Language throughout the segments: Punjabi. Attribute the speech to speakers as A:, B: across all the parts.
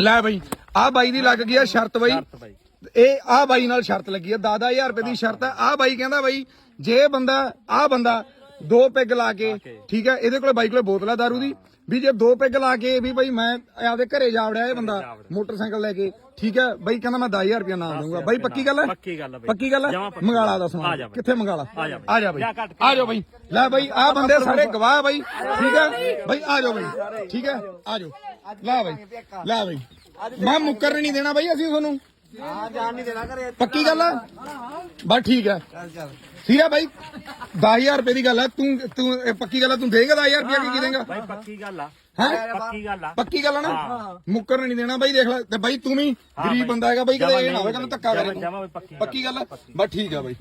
A: ਲੈ ਬਈ ਆ ਬਾਈ ਦੀ ਲੱਗ ਗਈ ਆ ਸ਼ਰਤ ਬਈ। ਇਹ ਆ ਬਾਈ ਨਾਲ ਸ਼ਰਤ ਲੱਗੀ ਆ 10000 ਰੁਪਏ ਦੀ ਸ਼ਰਤ ਆ। ਆ ਬਾਈ ਕਹਿੰਦਾ ਬਾਈ ਜੇ ਬੰਦਾ ਆ ਬੰਦਾ ਦੋ ਪੈਗ ਲਾ ਕੇ ਠੀਕ ਹੈ ਇਹਦੇ ਕੋਲੇ ਬਾਈ ਕੋਲੇ ਬੋਤਲ ਆ ਦਾਰੂ ਦੀ ਵੀ ਜੇ ਦੋ ਪੈਗ ਲਾ ਕੇ ਵੀ ਬਾਈ ਮੈਂ ਆਪਦੇ ਘਰੇ ਜਾ ਵੜਿਆ ਇਹ ਬੰਦਾ ਮੋਟਰਸਾਈਕਲ ਲੈ ਕੇ ਠੀਕ ਹੈ ਬਾਈ ਕਹਿੰਦਾ ਮੈਂ 10000 ਰੁਪਏ ਨਾ ਦਊਂਗਾ। ਬਾਈ ਪੱਕੀ ਗੱਲ ਹੈ
B: ਪੱਕੀ ਗੱਲ ਬਾਈ।
A: ਪੱਕੀ ਗੱਲ ਹੈ। ਮੰਗਾਲਾ ਦਾ ਸਮਾਨ। ਕਿੱਥੇ ਮੰਗਾਲਾ?
B: ਆ ਜਾ ਬਾਈ।
A: ਆ ਜਾ ਬਾਈ। ਲੈ ਬਾਈ ਆ ਬੰਦੇ ਸਾਰੇ ਗਵਾਹ ਬਾਈ ਠੀਕ ਹੈ ਬਾਈ। ਆ ਜਾਓ ਬਾਈ ਠੀਕ ਹੈ ਆ ਜਾਓ। ਲੈ ਬਾਈ ਲੈ ਬਾਈ। ਮੈਂ ਮੁੱਕਰ ਨਹੀਂ ਦੇਣਾ ਬਾਈ ਅਸੀਂ ਤੁਹਾਨੂੰ।
C: ਹਾਂ ਜਾਣ ਨਹੀਂ ਦੇਣਾ ਘਰੇ।
A: ਪੱਕੀ ਗੱਲ ਹੈ ਬਸ ਠੀਕ ਹੈ ਠੀਕ ਹੈ ਬਾਈ। 10000 ਰੁਪਏ ਦੀ ਗੱਲ ਹੈ ਤੂੰ ਤੂੰ ਇਹ ਪੱਕੀ ਗੱਲ ਹੈ ਤੂੰ ਦੇਗਾ 10000 ਰੁਪਏ ਕੀ ਕੀ ਦੇਗਾ
B: ਬਾਈ ਪੱਕੀ ਗੱਲ ਆ।
A: ਹੈ?
B: ਪੱਕੀ ਗੱਲ ਆ।
A: ਪੱਕੀ ਗੱਲ ਹੈ ਨਾ? ਮੁੱਕਰ ਨਹੀਂ ਦੇਣਾ ਬਾਈ ਦੇਖ ਲੈ। ਤੇ ਬਾਈ ਤੂੰ ਵੀ ਗਰੀਬ ਬੰਦਾ ਹੈਗਾ ਬਾਈ ਕਦੇ ਇਹ ਨਾ ਹੋਵੇ ਕਿ ਧੱਕਾ ਕਰੇ।
B: ਪੱਕੀ
A: ਪੱਕੀ ਗੱਲ ਹੈ ਬਸ ਠੀਕ ਹੈ ਬਾਈ।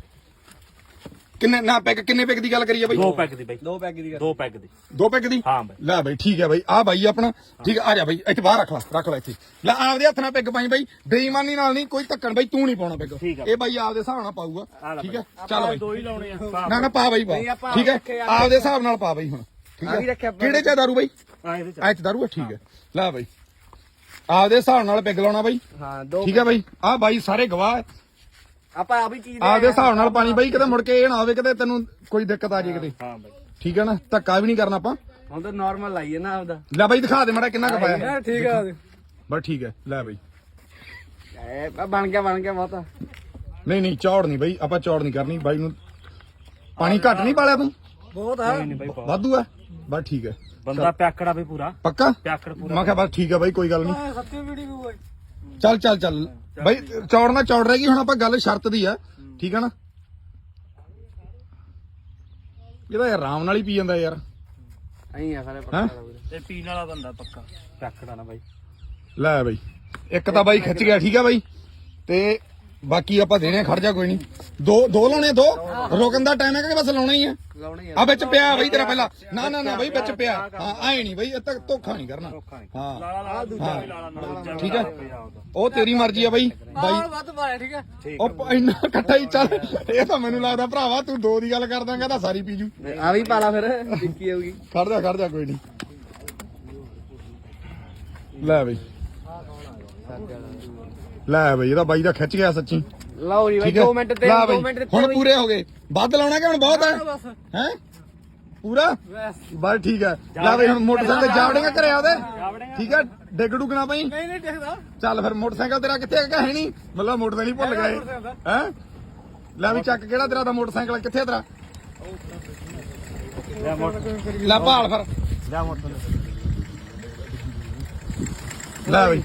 A: ਕਿੰਨੇ ਨਾ ਪੈਕ ਕਿੰਨੇ ਪੈਕ ਦੀ ਗੱਲ ਕਰੀਏ ਬਾਈ?
B: ਦੋ ਪੈਗ ਦੀ ਬਾਈ।
C: ਦੋ ਪੈਗ ਦੀ
B: ਦੋ ਪੈਗ ਦੀ।
A: ਦੋ ਪੈਕ ਦੀ?
B: ਹਾਂ ਬਾਈ।
A: ਲੈ ਬਾਈ ਠੀਕ ਹੈ ਬਾਈ। ਆ ਬਾਈ ਆਪਣਾ ਠੀਕ ਆ ਜਾ ਬਾਈ। ਇੱਥੇ ਬਾਹਰ ਰੱਖ ਲੈ ਰੱਖ ਲੈ ਇੱਥੇ। ਲੈ ਆਪਦੇ ਹੱਥ ਨਾਲ ਪੈਗ ਪਾਈ ਬਾਈ। ਬੇਈਮਾਨੀ ਨਾਲ ਨਹੀਂ ਕੋਈ ਧੱਕਣ ਬਾਈ ਤੂੰ ਨਹੀਂ ਪਾਉਣਾ ਪੈਗ। ਇਹ ਬਾਈ ਆਪਦੇ ਹਿਸਾਬ ਨਾਲ ਪਾਊਗਾ। ਠੀਕ ਹੈ? ਚੱਲ ਬਾਈ।
B: ਦੋ ਹੀ ਲਾਉਣੇ ਆ।
A: ਨਾ ਨਾ ਪਾ ਬਾਈ ਪਾ। ਠੀਕ ਹੈ। ਆਪਦੇ ਹਿਸਾਬ ਨਾਲ ਪਾ ਬਾਈ ਹੁਣ। ਠੀਕ ਹੈ। ਕਿਹੜੇ ਚ ਦਾਰੂ ਬਾਈ?
B: ਆ ਇਹਦੇ ਚ
A: ਦਾਰੂ ਹੈ ਠੀਕ ਹੈ। ਲੈ ਬਾਈ। ਆਪਦੇ ਹਿਸਾਬ ਨਾਲ ਪੈਗ ਲਾਉਣਾ ਬਾਈ।
C: ਹਾਂ ਦੋ
A: ਠੀਕ ਹੈ ਬਾਈ। ਆ ਬਾਈ ਸਾਰੇ ਗਵਾਹ ਹੈ।
C: ਆਪਾਂ ਆ ਵੀ ਚੀਜ਼
A: ਆਪਦੇ ਹਿਸਾਬ ਨਾਲ ਪਾਣੀ ਬਾਈ ਕਿਤੇ ਮੁੜ ਕੇ ਇਹ ਨਾ ਹੋਵੇ ਕਿਤੇ ਤੈਨੂੰ ਕੋਈ ਦਿੱਕਤ ਆ ਜੇ ਕਿਤੇ।
B: ਹਾਂ ਬਾਈ।
A: ਠੀਕ ਹੈ ਨਾ? ਧੱਕਾ ਵੀ ਨਹੀਂ ਕਰਨਾ ਆਪਾਂ।
C: ਹੁਣ ਤਾਂ ਨਾਰਮਲ ਲਾਈਏ ਨਾ ਆਪਦਾ।
A: ਲੈ ਬਾਈ ਦਿਖਾ ਦੇ ਮੜਾ ਕਿੰਨਾ ਕੁ ਪਾਇਆ।
C: ਠੀਕ ਆ
A: ਬਸ ਠੀਕ ਹੈ ਲੈ ਬਾਈ।
C: ਇਹ ਬਣ ਗਿਆ ਬਣ ਗਿਆ ਬਹੁਤਾ।
A: ਨਹੀਂ ਨਹੀਂ ਚੌੜ ਨਹੀਂ ਬਾਈ ਆਪਾਂ ਚੌੜ ਨਹੀਂ ਕਰਨੀ। ਬਾਈ ਨੂੰ ਪਾਣੀ ਘੱਟ ਨਹੀਂ ਪਾਲਿਆ ਤੂੰ?
C: ਬਹੁਤ
B: ਨਹੀਂ ਨਹੀਂ ਬਾਈ।
A: ਵਾਧੂ ਹੈ ਬਸ ਠੀਕ ਹੈ
B: ਬੰਦਾ ਪਿਆਕੜਾ ਵੀ ਪੂਰਾ।
A: ਪੱਕਾ?
B: ਪਿਆਕੜ ਪੂਰਾ।
A: ਮੈਂ ਕਿਹਾ ਬਸ ਠੀਕ ਹੈ ਬਾਈ ਕੋਈ ਗੱਲ ਨਹੀਂ।
C: ਸੱਤੀ ਵੀਡੀਓ ਹੋਈ।
A: ਚੱਲ ਚੱਲ ਚੱਲ। ਬਾਈ ਚੌੜ ਨਾ ਚੌੜ ਰਹੇਗੀ ਹੁਣ ਆਪਾਂ ਗੱਲ ਸ਼ਰਤ ਦੀ ਆ। ਠੀਕ ਹੈ ਨਾ? ਇਹਦਾ ਯਾਰ ਆਰਾਮ ਨਾਲ ਹੀ ਪੀ ਜਾਂਦਾ ਯਾਰ।
C: ਅਹੀਂ ਆ ਸਾਰੇ? ਪੱਕਾ।
B: ਇਹ ਪੀਣ ਵਾਲਾ ਬੰਦਾ ਪੱਕਾ। ਪਿਆਕੜਾ ਨਾ ਬਾਈ।
A: ਲੈ ਬਾਈ ਇੱਕ ਤਾਂ ਬਾਈ ਖਿੱਚ ਗਿਆ ਠੀਕ ਹੈ ਬਾਈ। ਤੇ ਬਾਕੀ ਆਪਾਂ ਦੇਣੇ ਆ, ਖੜ ਜਾ ਕੋਈ ਨਹੀਂ ਦੋ ਦੋ ਲਾਉਣੇ ਦੋ? ਰੁਕਣ ਦਾ ਟਾਈਮ ਹੈ ਕਿ ਬਸ ਲਾਉਣਾ ਹੀ
C: ਲਾਉਣੇ ਆ।
A: ਵਿੱਚ ਪਿਆ ਬਾਈ ਤੇਰਾ ਪਹਿਲਾਂ। ਨਾ ਨਾ ਨਾ ਬਾਈ ਵਿੱਚ ਪਿਆ ਹਾਂ ਆਏ ਨਹੀਂ ਬਾਈ ਇਹ ਤੱਕ ਧੋਖਾ ਨਹੀਂ ਕਰਨਾ। ਹਾਂ।
B: ਦੂਜਾ ਵੀ
A: ਠੀਕ ਹੈ। ਉਹ ਤੇਰੀ ਮਰਜ਼ੀ ਆ ਬਾਈ। ਬਾਈ
C: ਵੱਧ ਪਾਇਆ ਠੀਕ ਹੈ
A: ਉਹ ਇੰਨਾ ਇਕੱਠਾ ਹੀ ਚੱਲ। ਇਹ ਤਾਂ ਮੈਨੂੰ ਲੱਗਦਾ ਭਰਾਵਾ ਤੂੰ ਦੋ ਦੀ ਗੱਲ ਕਰ ਦਾਂਗਾ ਤਾਂ ਸਾਰੀ ਪੀਜੂ
C: ਆ ਵੀ ਪਾਲਾ ਫਿਰ ਦਿੱਕੀ
A: ਖੜ ਜਾ ਖੜ ਜਾ ਕੋਈ ਨਹੀਂ ਲੈ ਬਈ। ਲੈ ਬਈ ਇਹਦਾ ਬਾਈ ਦਾ ਖਿੱਚ ਗਿਆ ਸੱਚੀ।
C: ਲਓ ਜੀ ਬਾਈ
A: ਠੀਕ ਹੈ?
C: 2 ਮਿੰਟ ਤੇ
A: ਲੈ
C: 2
A: ਬਈ,
C: ਮਿੰਟ ਤੇ
A: ਹੁਣ ਪੂਰੇ ਹੋ ਗਏ। ਵੱਧ ਲਾਉਣਾ ਕਿ ਹੁਣ ਬਹੁਤ ਹੈ? ਹੈ? ਪੂਰਾ?
C: ਬਸ।
A: ਠੀਕ ਹੈ। ਲੈ ਬਈ ਹੁਣ ਮੋਟਰਸਾਈਕਲ ਤੇ ਜਾਵੜੇਗਾ ਘਰੇ ਆਉਦੇ। ਠੀਕ ਹੈ? ਡਿੱਗ ਡੁੱਗਣਾ ਪਈ।
C: ਨਹੀਂ ਨਹੀਂ ਦੇਖਦਾ
A: ਚੱਲ ਫਿਰ ਮੋਟਰਸਾਈਕਲ ਤੇਰਾ ਕਿੱਥੇ ਹੈਗਾ ਹੈ ਨਹੀਂ। ਮਤਲਬ ਮੋਟਰਸਾਈਕਲ ਹੀ ਭੁੱਲ ਗਏ। ਹੈ? ਲੈ ਵੀ ਚੱਕ ਕਿਹੜਾ ਤੇਰਾ ਦਾ ਮੋਟਰਸਾਈਕਲ ਕਿੱਥੇ ਤੇਰਾ?
B: ਲੈ
A: ਭਾਲ ਫਿਰ।
B: ਲੈ ਮੋਟਰ
A: ਲੈ ਬਈ।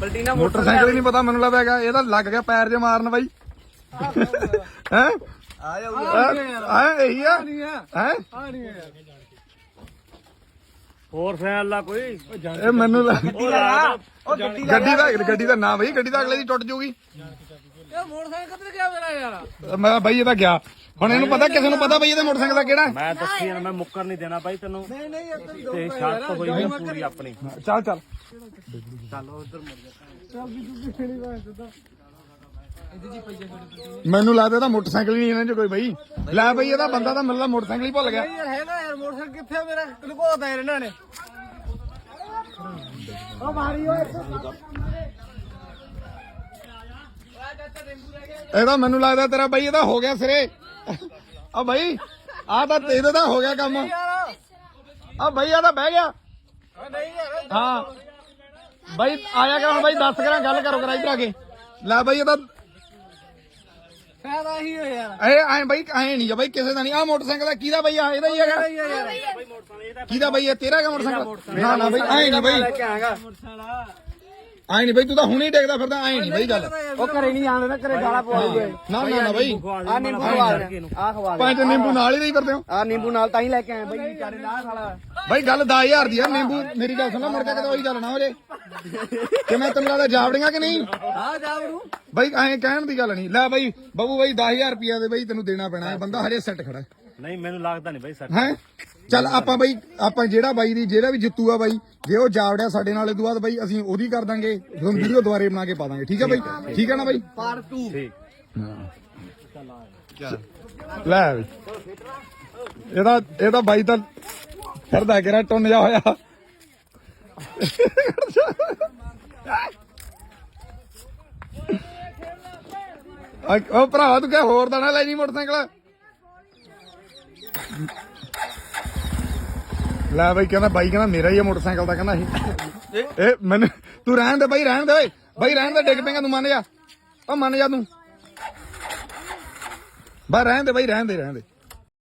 C: ਪਲਟੀਨਾ
A: ਮੋਟਰਸਾਈਕਲ ਹੀ ਨਹੀਂ ਪਤਾ ਮੈਨੂੰ ਲੱਗਦਾ ਹੈਗਾ ਇਹਦਾ ਲੱਗ ਗਿਆ ਪੈਰ ਜੇ ਮਾਰਨ ਬਾਈ। ਹੈ?
C: ਆ ਜਾਊਗਾ
A: ਹੈ? ਇਹੀ ਆ? ਹੈ?
C: ਆ ਨਹੀਂ ਯਾਰ
B: ਹੋਰ ਫੈਲ ਲਾ ਕੋਈ?
A: ਇਹ ਮੈਨੂੰ
C: ਗੱਡੀ
A: ਗੱਡੀ ਦਾ। ਗੱਡੀ ਦਾ ਨਾਂ। ਬਈ ਗੱਡੀ ਤਾਂ ਅਗਲੇ ਦੀ ਟੁੱਟ ਜੂਗੀ।
C: ਇਹ ਮੋਟਰਸਾਈਕਲ ਕਿੱਥੇ ਗਿਆ ਮੇਰਾ ਯਾਰ?
A: ਮੈਂ ਬਾਈ ਇਹਦਾ ਗਿਆ। ਹੁਣ ਇਹਨੂੰ ਪਤਾ ਕਿਸੇ ਨੂੰ ਪਤਾ ਬਈ ਇਹਦੇ ਮੋਟਰਸਾਈਕਲ ਦਾ ਕਿਹੜਾ ਹੈ?
B: ਮੈਂ ਦੱਸੀ ਨਾ ਮੈਂ ਮੁੱਕਰ ਨਹੀਂ ਦੇਣਾ ਬਾਈ ਤੈਨੂੰ।
C: ਨਹੀਂ ਨਹੀਂ ਇੱਧਰ ਹੀ
B: ਤੇ ਸ਼ਰਤ ਹੋਈ ਆ ਪੂਰੀ ਆਪਣੀ।
A: ਚੱਲ ਚੱਲ।
B: ਚੱਲ ਉਧਰ ਮੁੜ ਜਾ।
A: ਮੈਨੂੰ ਲੱਗਦਾ ਇਹਦਾ ਮੋਟਰਸਾਈਕਲ ਹੀ ਨਹੀਂ ਇਹਨਾਂ 'ਚ ਕੋਈ ਬਈ। ਲੈ ਬਈ ਇਹਦਾ ਬੰਦਾ ਤਾਂ ਮੈਨੂੰ ਲੱਗਦਾ ਮੋਟਰਸਾਈਕਲ ਹੀ ਭੁੱਲ ਗਿਆ।
C: ਯਾਰ ਹੈਗਾ ਯਾਰ ਮੋਟਰਸਾਈਕਲ ਕਿੱਥੇ ਆ ਮੇਰਾ? ਲੁਕੋਤਾ ਯਾਰ ਇਹਨਾਂ ਨੇ। ਉਹ ਮਾਰੀ ਓਏ।
A: ਇਹਦਾ ਮੈਨੂੰ ਲੱਗਦਾ ਤੇਰਾ ਬਈ ਇਹਦਾ ਹੋ ਗਿਆ ਸਿਰੇ। ਆ ਬਈ ਆ ਤਾਂ ਇਹਦਾ ਤਾਂ ਹੋ ਗਿਆ ਕੰਮ। ਆ ਬਈ ਆ ਤਾਂ ਬਹਿ ਗਿਆ। ਹਾਂ। ਬਈ ਆਇਆ ਕਰ ਹੁਣ ਬਈ ਦੱਸ ਕਰਾਂ ਗੱਲ ਕਰੋ ਕਰਾਈ ਭਰਾ ਕੇ। ਲੈ ਬਈ ਇਹਦਾ
C: ਫਾਇਦਾ ਹੀ ਹੋਇਆ। ਯਾਰ
A: ਇਹ ਐ ਬਈ ਐ ਨਹੀਂ ਬਈ ਕਿਸੇ ਦਾ ਨਹੀਂ। ਆ ਮੋਟਰਸਾਈਕਲ ਦਾ ਕਿਹਦਾ ਬਈ ਆ? ਇਹਦਾ ਹੀ ਹੈਗਾ। ਕਿਹਦਾ ਬਈ ਇਹ? ਤੇਰਾ ਹੈਗਾ ਮੋਟਰਸਾਈਕਲ? ਨਾ ਨਾ ਬਈ ਐ ਨਹੀਂ ਬਈ। ਐ ਨਹੀਂ ਬਈ ਤੂੰ ਤਾਂ ਹੁਣੇ ਹੀ ਡੇਗਦਾ ਫਿਰਦਾ ਐ ਨਹੀਂ ਬਈ ਗੱਲ।
C: ਉਹ ਘਰੇ ਨਹੀਂ ਆਉਂਦੇ ਨਾ ਘਰੇ ਗਾਲਾਂ ਪਵਾ ਦੂਗੇ
A: ਨਾ ਨਾ ਨਾ ਬਈ।
C: ਆ ਨਿੰਬੂ ਖਵਾ ਦੇ ਆ ਖਵਾ ਦੇ।
A: ਪੰਜ ਨਿੰਬੂ ਨਾਲ ਹੀ ਨਹੀਂ ਕਰਦੇ ਹੋ।
C: ਆ ਨਿੰਬੂ ਨਾਲ ਤਾਂ ਹੀ ਲੈ ਕੇ ਆਏ ਬਈ ਵਿਚਾਰੇ ਦਾ ਸਾਲਾ।
A: ਬਈ ਗੱਲ 10000 ਦੀ ਆ ਨਿੰਬੂ ਮੇਰੀ ਗੱਲ ਸੁਣ ਲੈ ਮੁੜ ਕੇ ਕਿਤੇ ਉਹੀ ਗੱਲ ਨਾ ਹੋ ਜੇ। ਕਿ ਮੈਂ ਤੈਨੂੰ ਲੱਗਦਾ ਜਾਵੜੀਆਂ ਕਿ ਨਹੀਂ?
C: ਆ ਜਾ ਬਰੂ
A: ਬਈ ਐਂ ਕਹਿਣ ਦੀ ਗੱਲ ਨਹੀਂ। ਲੈ ਬਈ ਬੱਬੂ ਬਈ 10000 ਰੁਪਿਆ ਦੇ ਬਈ ਤੈਨੂੰ ਦੇਣਾ ਪੈਣਾ। ਹੈ ਬੰਦਾ ਹਜੇ ਸੈੱਟ ਖੜਾ
B: ਨਹੀਂ ਮੈਨੂੰ ਲੱਗਦਾ ਨਹੀਂ ਬਾਈ ਸਰ
A: ਹੈ? ਚੱਲ ਆਪਾਂ ਬਾਈ ਆਪਾਂ ਜਿਹੜਾ ਬਾਈ ਦੀ ਜਿਹੜਾ ਵੀ ਜਿੱਤੂ ਆ ਬਾਈ ਜੇ ਉਹ ਜਾਵੜਿਆ ਸਾਡੇ ਨਾਲ ਇਹਦੋਂ ਬਾਅਦ ਬਾਈ ਅਸੀਂ ਉਹਦੀ ਕਰ ਦਾਂਗੇ ਤੁਹਾਨੂੰ ਵੀਡੀਓ ਦੁਬਾਰੇ ਬਣਾ ਕੇ ਪਾ ਦਾਂਗੇ। ਠੀਕ ਹੈ ਬਾਈ? ਠੀਕ ਹੈ ਨਾ ਬਾਈ?
C: ਪਾਰਟ 2
A: ਲੈ ਵੀ। ਇਹਦਾ ਇਹਦਾ ਬਾਈ ਤਾਂ ਫਿਰਦਾ ਕਿਹੜਾ ਟੁੰਨ ਜਾ ਹੋਇਆ। ਆ- ਉਹ ਭਰਾ ਤੂੰ ਕਿਹਾ ਹੋਰ ਦਾਣਾ ਲੈ ਜੀ ਮੋਟਰਸਾਈਕਲ? ਲੈ ਬਾਈ ਕਹਿੰਦਾ ਬਾਈ ਕਹਿੰਦਾ ਮੇਰਾ ਹੀ ਆ ਮੋਟਰਸਾਈਕਲ ਦਾ ਕਹਿੰਦਾ ਇਹ ਇਹ ਮੈਨੂੰ ਤੂੰ ਰਹਿਣ ਦੇ ਬਾਈ, ਰਹਿਣ ਦੇ ਓਏ। ਬਾਈ ਰਹਿਣ ਦੇ, ਡਿੱਗ ਪੇਗਾ ਤੂੰ, ਮੰਨ ਜਾ। ਉਹ ਮੰਨ ਜਾ ਤੂੰ। ਬਾ ਰਹਿਣ ਦੇ ਬਾਈ, ਰਹਿਣ ਦੇ ਰਹਿਣ ਦੇ।